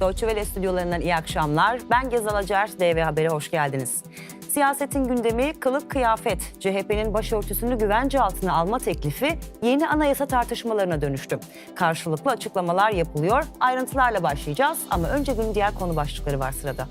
Deutsche Welle stüdyolarından iyi akşamlar. Ben Gezal Acar, DV Haber'e hoş geldiniz. Siyasetin gündemi kılık kıyafet. CHP'nin başörtüsünü güvence altına alma teklifi yeni anayasa tartışmalarına dönüştü. Karşılıklı açıklamalar yapılıyor. Ayrıntılarla başlayacağız ama önce günün diğer konu başlıkları var sırada.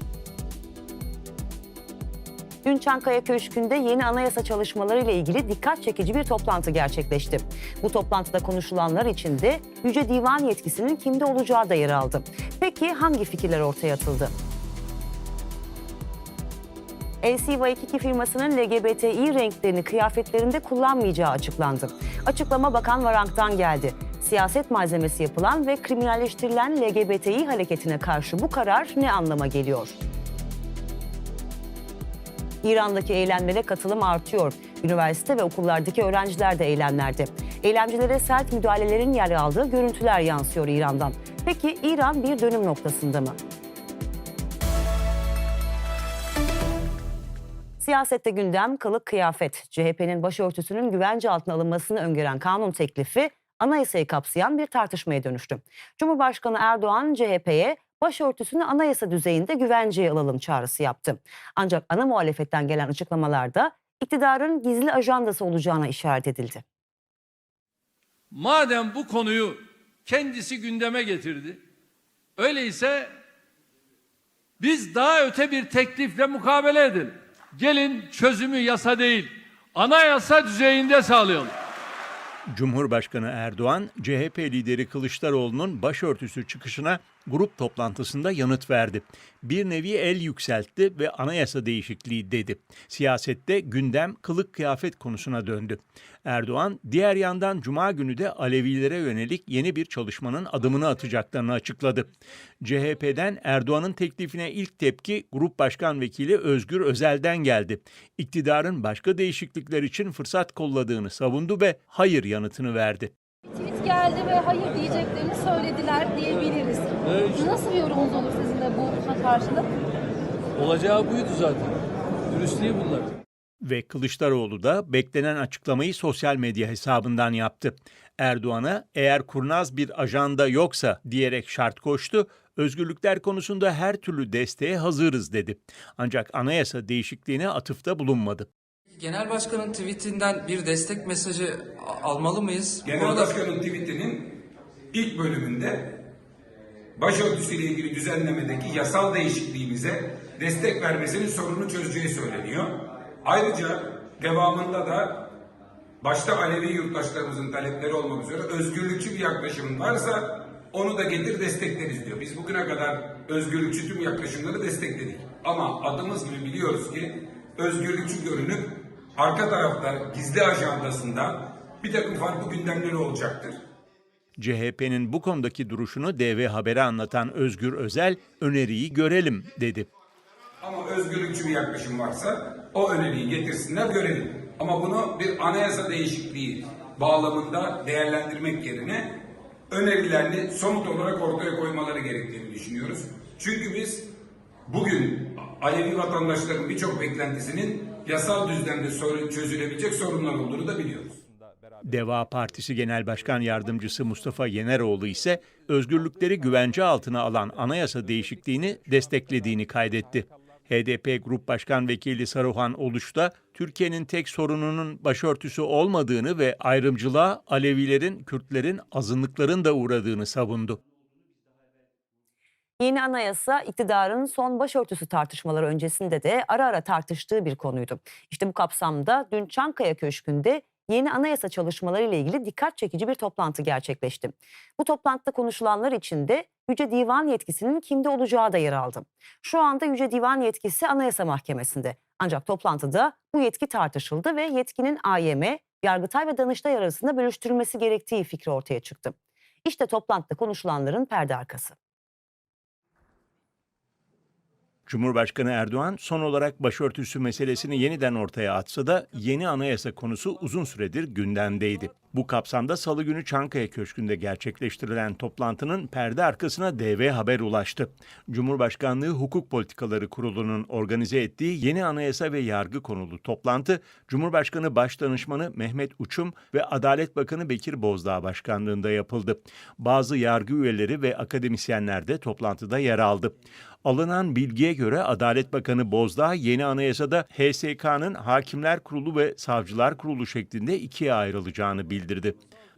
Dün Çankaya Köşkü'nde yeni anayasa çalışmaları ile ilgili dikkat çekici bir toplantı gerçekleşti. Bu toplantıda konuşulanlar içinde Yüce Divan yetkisinin kimde olacağı da yer aldı. Peki hangi fikirler ortaya atıldı? LCY2 firmasının LGBTİ renklerini kıyafetlerinde kullanmayacağı açıklandı. Açıklama Bakan Varank'tan geldi. Siyaset malzemesi yapılan ve kriminalleştirilen LGBTİ hareketine karşı bu karar ne anlama geliyor? İran'daki eylemlere katılım artıyor. Üniversite ve okullardaki öğrenciler de eylemlerde. Eylemcilere sert müdahalelerin yer aldığı görüntüler yansıyor İran'dan. Peki İran bir dönüm noktasında mı? Siyasette gündem kılık kıyafet. CHP'nin başörtüsünün güvence altına alınmasını öngören kanun teklifi anayasayı kapsayan bir tartışmaya dönüştü. Cumhurbaşkanı Erdoğan CHP'ye başörtüsünü anayasa düzeyinde güvenceye alalım çağrısı yaptı. Ancak ana muhalefetten gelen açıklamalarda iktidarın gizli ajandası olacağına işaret edildi. Madem bu konuyu kendisi gündeme getirdi, öyleyse biz daha öte bir teklifle mukabele edelim. Gelin çözümü yasa değil, anayasa düzeyinde sağlayalım. Cumhurbaşkanı Erdoğan, CHP lideri Kılıçdaroğlu'nun başörtüsü çıkışına grup toplantısında yanıt verdi. Bir nevi el yükseltti ve anayasa değişikliği dedi. Siyasette gündem kılık kıyafet konusuna döndü. Erdoğan, diğer yandan Cuma günü de Alevilere yönelik yeni bir çalışmanın adımını atacaklarını açıkladı. CHP'den Erdoğan'ın teklifine ilk tepki Grup Başkan Vekili Özgür Özel'den geldi. İktidarın başka değişiklikler için fırsat kolladığını savundu ve hayır yanıtını verdi. Tweet geldi ve hayır diyeceklerini söylediler diyebiliriz. Evet. Nasıl bir yorumunuz olur sizin de bu karşılık? Olacağı buydu zaten. Dürüstlüğü bunlar. Ve Kılıçdaroğlu da beklenen açıklamayı sosyal medya hesabından yaptı. Erdoğan'a eğer kurnaz bir ajanda yoksa diyerek şart koştu, özgürlükler konusunda her türlü desteğe hazırız dedi. Ancak anayasa değişikliğine atıfta bulunmadı. Genel Başkan'ın tweetinden bir destek mesajı almalı mıyız? Bu Genel konuda- Başkan'ın tweetinin ilk bölümünde başörtüsüyle ilgili düzenlemedeki yasal değişikliğimize destek vermesinin sorunu çözeceği söyleniyor. Ayrıca devamında da başta Alevi yurttaşlarımızın talepleri olmak üzere özgürlükçü bir yaklaşım varsa onu da getir destekleriz diyor. Biz bugüne kadar özgürlükçü tüm yaklaşımları destekledik. Ama adımız gibi biliyoruz ki özgürlükçü görünüp arka tarafta gizli ajandasında bir takım farklı gündemleri olacaktır. CHP'nin bu konudaki duruşunu DV Haber'e anlatan Özgür Özel, öneriyi görelim dedi. Ama özgürlükçü bir yaklaşım varsa o öneriyi getirsinler görelim. Ama bunu bir anayasa değişikliği bağlamında değerlendirmek yerine önerilerini somut olarak ortaya koymaları gerektiğini düşünüyoruz. Çünkü biz bugün Alevi vatandaşların birçok beklentisinin yasal düzlemde çözülebilecek sorunlar olduğunu da biliyoruz. Deva Partisi Genel Başkan Yardımcısı Mustafa Yeneroğlu ise özgürlükleri güvence altına alan anayasa değişikliğini desteklediğini kaydetti. HDP Grup Başkan Vekili Saruhan Oluş da Türkiye'nin tek sorununun başörtüsü olmadığını ve ayrımcılığa Alevilerin, Kürtlerin, azınlıkların da uğradığını savundu. Yeni anayasa iktidarın son başörtüsü tartışmaları öncesinde de ara ara tartıştığı bir konuydu. İşte bu kapsamda dün Çankaya Köşkü'nde yeni anayasa çalışmaları ile ilgili dikkat çekici bir toplantı gerçekleşti. Bu toplantıda konuşulanlar içinde Yüce Divan yetkisinin kimde olacağı da yer aldı. Şu anda Yüce Divan yetkisi Anayasa Mahkemesi'nde. Ancak toplantıda bu yetki tartışıldı ve yetkinin AYM, Yargıtay ve Danıştay arasında bölüştürülmesi gerektiği fikri ortaya çıktı. İşte toplantıda konuşulanların perde arkası. Cumhurbaşkanı Erdoğan son olarak başörtüsü meselesini yeniden ortaya atsa da yeni anayasa konusu uzun süredir gündemdeydi. Bu kapsamda salı günü Çankaya Köşkü'nde gerçekleştirilen toplantının perde arkasına DV Haber ulaştı. Cumhurbaşkanlığı Hukuk Politikaları Kurulu'nun organize ettiği yeni anayasa ve yargı konulu toplantı, Cumhurbaşkanı Başdanışmanı Mehmet Uçum ve Adalet Bakanı Bekir Bozdağ başkanlığında yapıldı. Bazı yargı üyeleri ve akademisyenler de toplantıda yer aldı. Alınan bilgiye göre Adalet Bakanı Bozdağ yeni anayasada HSK'nın Hakimler Kurulu ve Savcılar Kurulu şeklinde ikiye ayrılacağını bildirdi.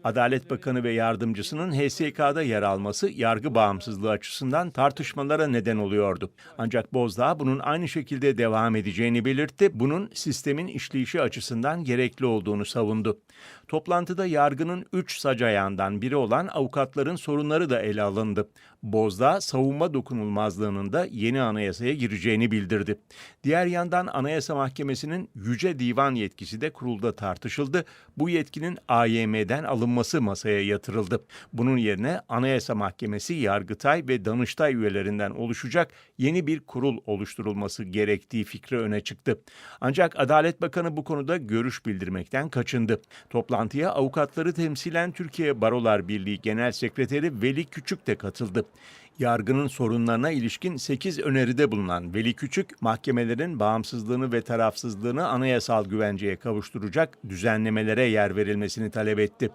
Adalet Bakanı ve yardımcısının HSK'da yer alması yargı bağımsızlığı açısından tartışmalara neden oluyordu. Ancak Bozdağ bunun aynı şekilde devam edeceğini belirtti. Bunun sistemin işleyişi açısından gerekli olduğunu savundu. Toplantıda yargının üç sac ayağından biri olan avukatların sorunları da ele alındı. Bozdağ savunma dokunulmazlığının da yeni anayasaya gireceğini bildirdi. Diğer yandan Anayasa Mahkemesi'nin Yüce Divan yetkisi de kurulda tartışıldı. Bu yetkinin AYM'den alınması masaya yatırıldı. Bunun yerine Anayasa Mahkemesi, Yargıtay ve Danıştay üyelerinden oluşacak yeni bir kurul oluşturulması gerektiği fikri öne çıktı. Ancak Adalet Bakanı bu konuda görüş bildirmekten kaçındı. Toplantıya avukatları temsilen Türkiye Barolar Birliği Genel Sekreteri Veli Küçük de katıldı. Yargının sorunlarına ilişkin 8 öneride bulunan Veli Küçük, mahkemelerin bağımsızlığını ve tarafsızlığını anayasal güvenceye kavuşturacak düzenlemelere yer verilmesini talep etti.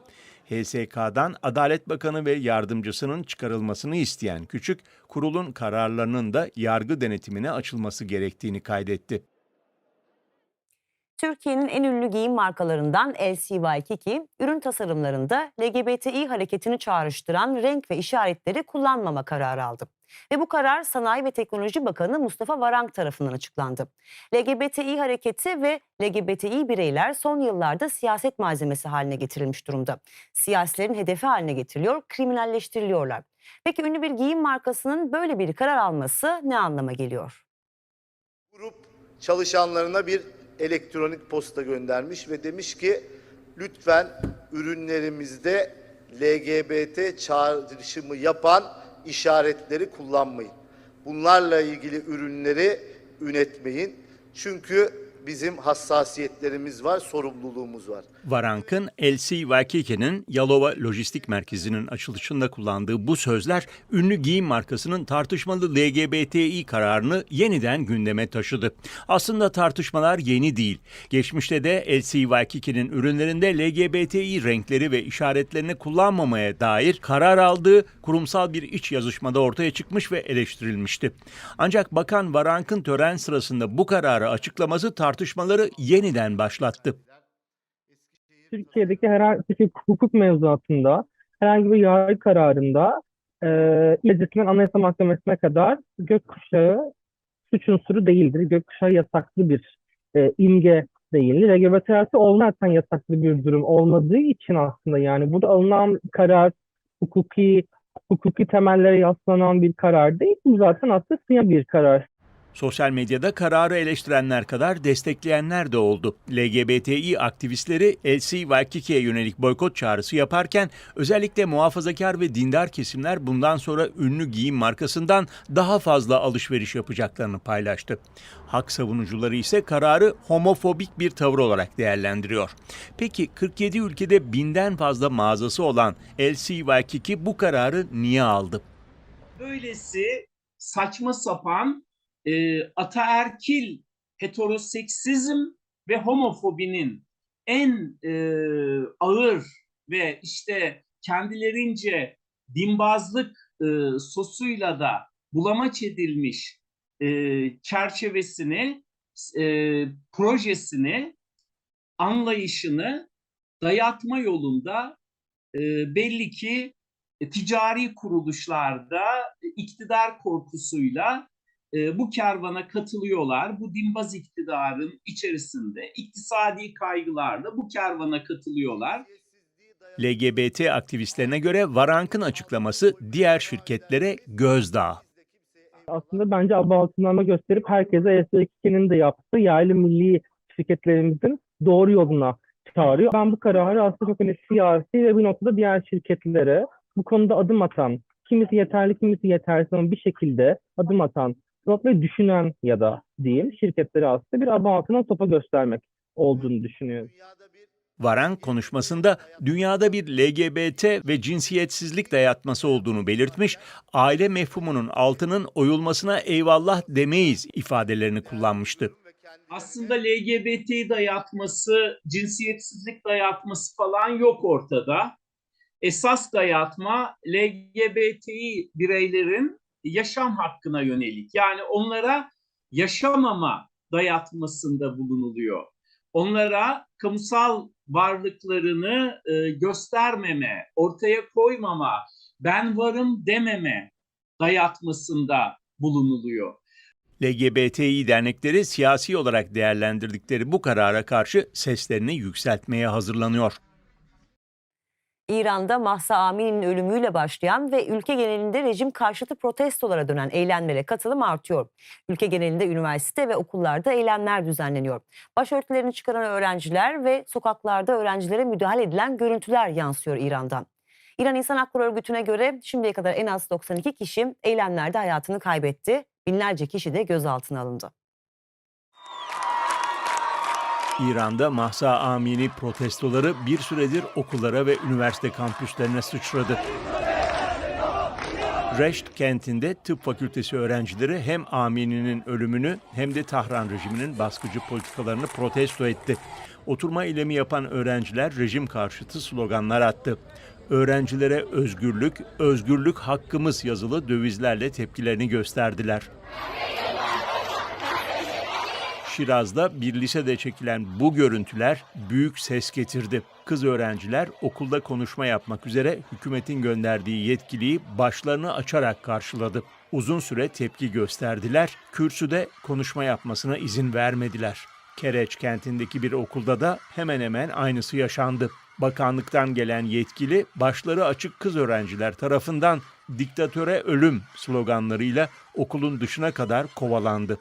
HSK'dan Adalet Bakanı ve yardımcısının çıkarılmasını isteyen Küçük, kurulun kararlarının da yargı denetimine açılması gerektiğini kaydetti. Türkiye'nin en ünlü giyim markalarından LC Waikiki, ürün tasarımlarında LGBTİ hareketini çağrıştıran renk ve işaretleri kullanmama kararı aldı. Ve bu karar Sanayi ve Teknoloji Bakanı Mustafa Varank tarafından açıklandı. LGBTİ hareketi ve LGBTİ bireyler son yıllarda siyaset malzemesi haline getirilmiş durumda. Siyasilerin hedefi haline getiriliyor, kriminalleştiriliyorlar. Peki ünlü bir giyim markasının böyle bir karar alması ne anlama geliyor? Grup çalışanlarına bir elektronik posta göndermiş ve demiş ki lütfen ürünlerimizde LGBT çağrışımı yapan işaretleri kullanmayın. Bunlarla ilgili ürünleri üretmeyin. Çünkü bizim hassasiyetlerimiz var, sorumluluğumuz var. Varank'ın LC Waikiki'nin Yalova Lojistik Merkezi'nin açılışında kullandığı bu sözler ünlü giyim markasının tartışmalı LGBTİ kararını yeniden gündeme taşıdı. Aslında tartışmalar yeni değil. Geçmişte de LC Waikiki'nin ürünlerinde LGBTİ renkleri ve işaretlerini kullanmamaya dair karar aldığı kurumsal bir iç yazışmada ortaya çıkmış ve eleştirilmişti. Ancak Bakan Varank'ın tören sırasında bu kararı açıklaması tartışmaları yeniden başlattı. Türkiye'deki herhangi hukuk mevzuatında herhangi bir yargı kararında e, Anayasa Mahkemesi'ne kadar gökkuşağı suç unsuru değildir. Gökkuşağı yasaklı bir e, imge değildir. LGBT artı olmayan yasaklı bir durum olmadığı için aslında yani burada alınan karar hukuki hukuki temellere yaslanan bir karar değil. Bu zaten aslında siyah bir karar. Sosyal medyada kararı eleştirenler kadar destekleyenler de oldu. LGBTİ aktivistleri LC Waikiki'ye yönelik boykot çağrısı yaparken özellikle muhafazakar ve dindar kesimler bundan sonra ünlü giyim markasından daha fazla alışveriş yapacaklarını paylaştı. Hak savunucuları ise kararı homofobik bir tavır olarak değerlendiriyor. Peki 47 ülkede binden fazla mağazası olan LC Waikiki bu kararı niye aldı? böylesi saçma sapan e, ataerkil heteroseksizm ve homofobinin en e, ağır ve işte kendilerince dinbazlık e, sosuyla da bulamaç edilmiş e, çerçevesini, e, projesini, anlayışını dayatma yolunda e, belli ki e, ticari kuruluşlarda e, iktidar korkusuyla e, bu kervana katılıyorlar. Bu dinbaz iktidarın içerisinde iktisadi kaygılarla bu kervana katılıyorlar. LGBT aktivistlerine göre Varank'ın açıklaması diğer şirketlere gözdağı. aslında bence abartılama gösterip herkese S2'nin de yaptığı yerli milli şirketlerimizin doğru yoluna çağırıyor. Ben bu kararı aslında çok hani siyasi ve bir noktada diğer şirketlere bu konuda adım atan, kimisi yeterli kimisi yetersiz ama bir şekilde adım atan, ve düşünen ya da diyeyim şirketlere aslında bir abartılan topa göstermek olduğunu düşünüyorum. Varan konuşmasında dünyada bir LGBT ve cinsiyetsizlik dayatması olduğunu belirtmiş, aile mefhumunun altının oyulmasına eyvallah demeyiz ifadelerini kullanmıştı. Aslında LGBT dayatması, cinsiyetsizlik dayatması falan yok ortada. Esas dayatma LGBTİ bireylerin yaşam hakkına yönelik. Yani onlara yaşamama dayatmasında bulunuluyor. Onlara kamusal varlıklarını e, göstermeme, ortaya koymama, ben varım dememe dayatmasında bulunuluyor. LGBTİ dernekleri siyasi olarak değerlendirdikleri bu karara karşı seslerini yükseltmeye hazırlanıyor. İran'da Mahsa Amini'nin ölümüyle başlayan ve ülke genelinde rejim karşıtı protestolara dönen eylemlere katılım artıyor. Ülke genelinde üniversite ve okullarda eylemler düzenleniyor. Başörtülerini çıkaran öğrenciler ve sokaklarda öğrencilere müdahale edilen görüntüler yansıyor İran'dan. İran İnsan Hakları Örgütü'ne göre şimdiye kadar en az 92 kişi eylemlerde hayatını kaybetti. Binlerce kişi de gözaltına alındı. İran'da Mahsa Amini protestoları bir süredir okullara ve üniversite kampüslerine sıçradı. Reşt kentinde tıp fakültesi öğrencileri hem Amini'nin ölümünü hem de Tahran rejiminin baskıcı politikalarını protesto etti. Oturma eylemi yapan öğrenciler rejim karşıtı sloganlar attı. Öğrencilere özgürlük, özgürlük hakkımız yazılı dövizlerle tepkilerini gösterdiler. Şiraz'da bir lisede çekilen bu görüntüler büyük ses getirdi. Kız öğrenciler okulda konuşma yapmak üzere hükümetin gönderdiği yetkiliyi başlarını açarak karşıladı. Uzun süre tepki gösterdiler, kürsüde konuşma yapmasına izin vermediler. Kereç kentindeki bir okulda da hemen hemen aynısı yaşandı. Bakanlıktan gelen yetkili başları açık kız öğrenciler tarafından diktatöre ölüm sloganlarıyla okulun dışına kadar kovalandı.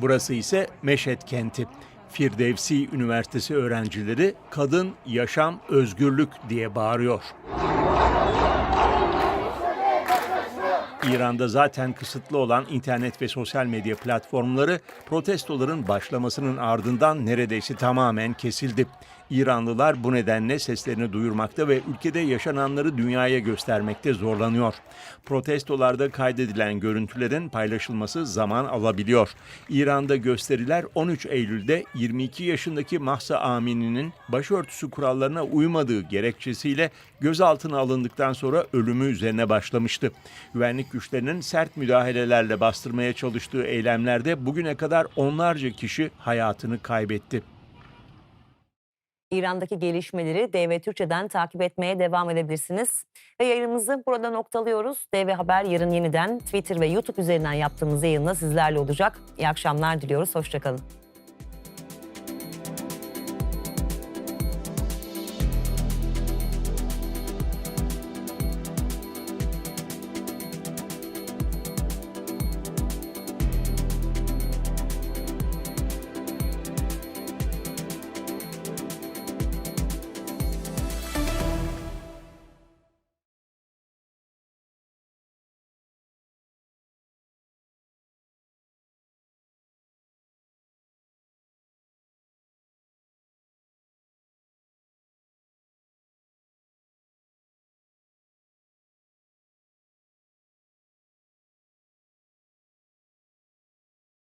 Burası ise Meşet kenti. Firdevsi Üniversitesi öğrencileri kadın, yaşam, özgürlük diye bağırıyor. İran'da zaten kısıtlı olan internet ve sosyal medya platformları protestoların başlamasının ardından neredeyse tamamen kesildi. İranlılar bu nedenle seslerini duyurmakta ve ülkede yaşananları dünyaya göstermekte zorlanıyor. Protestolarda kaydedilen görüntülerin paylaşılması zaman alabiliyor. İran'da gösteriler 13 Eylül'de 22 yaşındaki Mahsa Amini'nin başörtüsü kurallarına uymadığı gerekçesiyle gözaltına alındıktan sonra ölümü üzerine başlamıştı. Güvenlik güçlerinin sert müdahalelerle bastırmaya çalıştığı eylemlerde bugüne kadar onlarca kişi hayatını kaybetti. İran'daki gelişmeleri DV Türkçe'den takip etmeye devam edebilirsiniz. Ve yayınımızı burada noktalıyoruz. DV Haber yarın yeniden Twitter ve YouTube üzerinden yaptığımız yayınla sizlerle olacak. İyi akşamlar diliyoruz. Hoşçakalın.